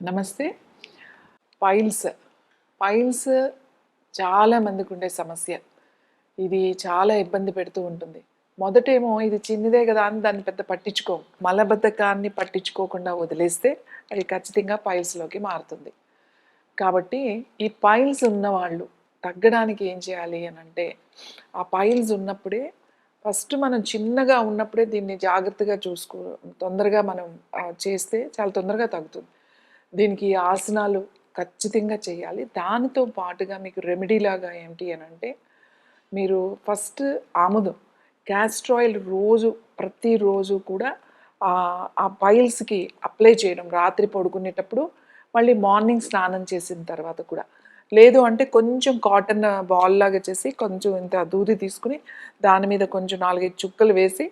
నమస్తే. Piles. Piles చాలా మందికి ఉండే సమస్య. ఇది చాలా ఇబ్బంది పెడుతూ ఉంటుంది. మొదటేమో ఇది చిన్నదే కదా అని దాన్ని పెద్ద పట్టించుకో మలబద్ధకాన్ని పట్టించుకోకుండా వదిలేస్తే అది ఖచ్చితంగా పైల్స్లోకి మారుతుంది. కాబట్టి ఈ పైల్స్ ఉన్నవాళ్ళు తగ్గడానికి ఏం చేయాలి అని అంటే ఆ పైల్స్ ఉన్నప్పుడే ఫస్ట్ మనం చిన్నగా ఉన్నప్పుడే దీన్ని జాగ్రత్తగా చూసుకో తొందరగా మనం చేస్తే చాలా తొందరగా తగ్గుతుంది. దీనికి ఆసనాలు ఖచ్చితంగా చేయాలి. దానితో పాటుగా మీకు రెమెడీ లాగా ఏంటి అని అంటే మీరు ఫస్ట్ ఆముదం క్యాస్టర్ ఆయిల్ రోజు ప్రతిరోజు కూడా ఆ పైల్స్కి అప్లై చేయడం రాత్రి పడుకునేటప్పుడు మళ్ళీ మార్నింగ్ స్నానం చేసిన తర్వాత కూడా. లేదు అంటే కొంచెం కాటన్ బాల్ లాగా చేసి కొంచెం ఇంత దూది తీసుకుని దాని మీద కొంచెం నాలుగైదు చుక్కలు వేసి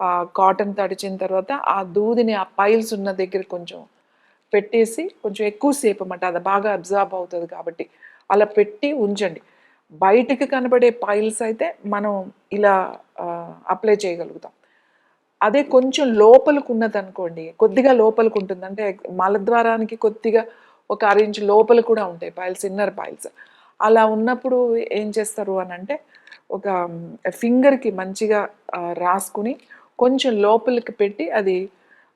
ఆ కాటన్ తడిచిన తర్వాత ఆ దూదిని ఆ పైల్స్ ఉన్న దగ్గర కొంచెం పెట్టేసి కొంచెం ఎక్కువసేపు అన్నమాట. అది బాగా అబ్జర్బ్ అవుతుంది కాబట్టి అలా పెట్టి ఉంచండి. బయటికి కనబడే పైల్స్ అయితే మనం ఇలా అప్లై చేయగలుగుతాం. అదే కొంచెం లోపలికి ఉన్నదనుకోండి కొద్దిగా లోపలికి ఉంటుంది. అంటే మలద్వారానికి కొద్దిగా ఒక అరేంజ్ లోపల కూడా ఉంటాయి పైల్స్ ఇన్నర్ పైల్స్ అలా ఉన్నప్పుడు ఏం చేస్తారు అని అంటే ఒక ఫింగర్కి మంచిగా రాసుకుని కొంచెం లోపలికి పెట్టి అది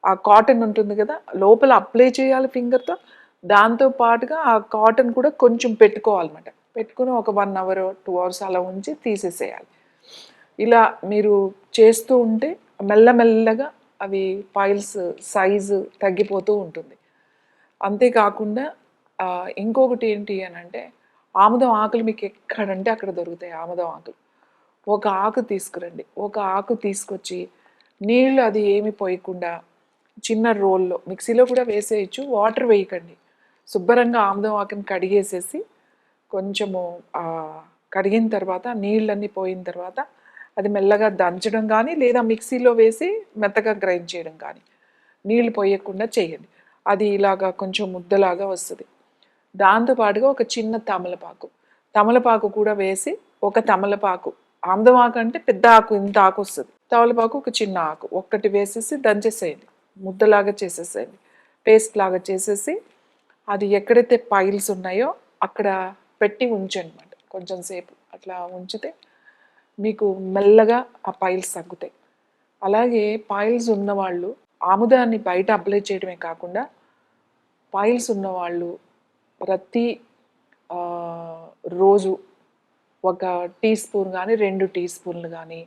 ఆ కాటన్ ఉంటుంది కదా లోపల అప్లై చేయాలి ఫింగర్తో. దాంతో పాటుగా ఆ కాటన్ కూడా కొంచెం పెట్టుకోవాలన్నమాట. పెట్టుకుని ఒక వన్ అవర్ టూ అవర్స్ అలా ఉంచి తీసేసేయాలి. ఇలా మీరు చేస్తూ ఉంటే మెల్లమెల్లగా అవి పాయిల్స్ సైజు తగ్గిపోతూ ఉంటుంది. అంతేకాకుండా ఇంకొకటి ఏంటి అని అంటే ఆముదం ఆకులు మీకు ఎక్కడంటే అక్కడ దొరుకుతాయి ఆముదం ఆకులు. ఒక ఆకు తీసుకురండి. ఒక ఆకు తీసుకొచ్చి నీళ్ళు అది ఏమి పోయకుండా చిన్న రోల్లో మిక్సీలో కూడా వేసేయచ్చు వాటర్ వేయకండి. శుభ్రంగా ఆముదం ఆకుని కడిగేసేసి కొంచెము కడిగిన తర్వాత నీళ్ళన్నీ పోయిన తర్వాత అది మెల్లగా దంచడం కానీ లేదా మిక్సీలో వేసి మెత్తగా గ్రైండ్ చేయడం కానీ నీళ్ళు పోయకుండా చేయండి. అది ఇలాగా కొంచెం ముద్దలాగా వస్తుంది. దాంతోపాటుగా ఒక చిన్న తమలపాకు. తమలపాకు కూడా వేసి ఒక తమలపాకు. ఆమ్దం ఆకు అంటే పెద్ద ఆకు ఇంత ఆకు వస్తుంది. తమలపాకు ఒక చిన్న ఆకు. ఒక్కటి వేసేసి దంచేసేయండి. ముద్దలాగా చేసేసేయండి పేస్ట్ లాగా చేసేసి అది ఎక్కడైతే పైల్స్ ఉన్నాయో అక్కడ పెట్టి ఉంచండి అనమాట కొంచెం సేపు అట్లా ఉంచితే మీకు మెల్లగా ఆ పైల్స్ తగ్గుతాయి. అలాగే పైల్స్ ఉన్నవాళ్ళు ఆముదాన్ని బయట అప్లై చేయడమే కాకుండా పైల్స్ ఉన్నవాళ్ళు ప్రతి రోజు ఒక టీ స్పూన్ కానీ రెండు టీ స్పూన్లు కానీ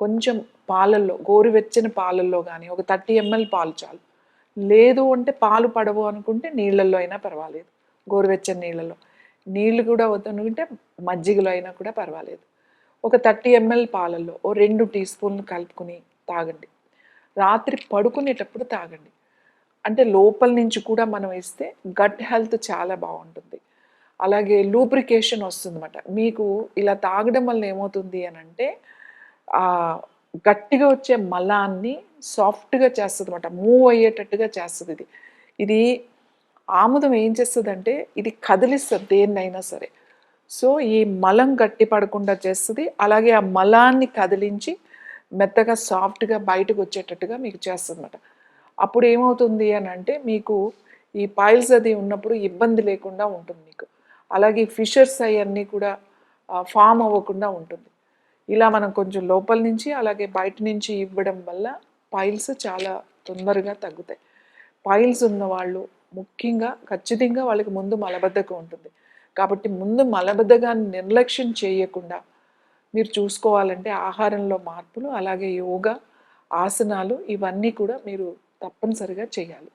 కొంచెం పాలల్లో గోరువెచ్చని పాలల్లో కానీ ఒక థర్టీ ఎంఎల్ పాలు చాలు. లేదు అంటే పాలు పడవు అనుకుంటే నీళ్ళల్లో అయినా పర్వాలేదు. గోరువెచ్చని నీళ్ళలో నీళ్ళు కూడా వద్దనుకుంటే మజ్జిగలో అయినా కూడా పర్వాలేదు. ఒక థర్టీ ఎంఎల్ పాలల్లో ఓ రెండు టీ స్పూన్లు కలుపుకుని తాగండి. రాత్రి పడుకునేటప్పుడు తాగండి. అంటే లోపల నుంచి కూడా మనం ఇస్తే గట్ హెల్త్ చాలా బాగుంటుంది. అలాగే లూబ్రికేషన్ వస్తుందన్నమాట. మీకు ఇలా తాగడం వల్ల ఏమవుతుంది అని అంటే గట్టిగా వచ్చే మలాన్ని సాఫ్ట్గా చేస్తుంది అనమాట మూవ్ అయ్యేటట్టుగా చేస్తుంది ఇది ఇది ఆముదం ఏం చేస్తుందంటే ఇది కదిలిస్తుంది దేన్నైనా సరే. సో ఈ మలం గట్టి పడకుండా చేస్తుంది. అలాగే ఆ మలాన్ని కదిలించి మెత్తగా సాఫ్ట్గా బయటకు వచ్చేటట్టుగా మీకు చేస్తుంది అనమాట అప్పుడు ఏమవుతుంది అని అంటే మీకు ఈ పాయిల్స్ అది ఉన్నప్పుడు ఇబ్బంది లేకుండా ఉంటుంది మీకు. అలాగే ఫిషర్స్ అవన్నీ కూడా ఫామ్ అవ్వకుండా ఉంటుంది. ఇలా మనం కొంచెం లోపల నుంచి అలాగే బయట నుంచి ఇవ్వడం వల్ల పైల్స్ చాలా తొందరగా తగ్గుతాయి. పైల్స్ ఉన్న వాళ్ళు ముఖ్యంగా ఖచ్చితంగా వాళ్ళకి ముందు మలబద్ధకం ఉంటుంది. కాబట్టి ముందు మలబద్ధకాన్ని నిర్లక్ష్యం చేయకుండా మీరు చూసుకోవాలంటే ఆహారంలో మార్పులు అలాగే యోగా ఆసనాలు ఇవన్నీ కూడా మీరు తప్పనిసరిగా చేయాలి.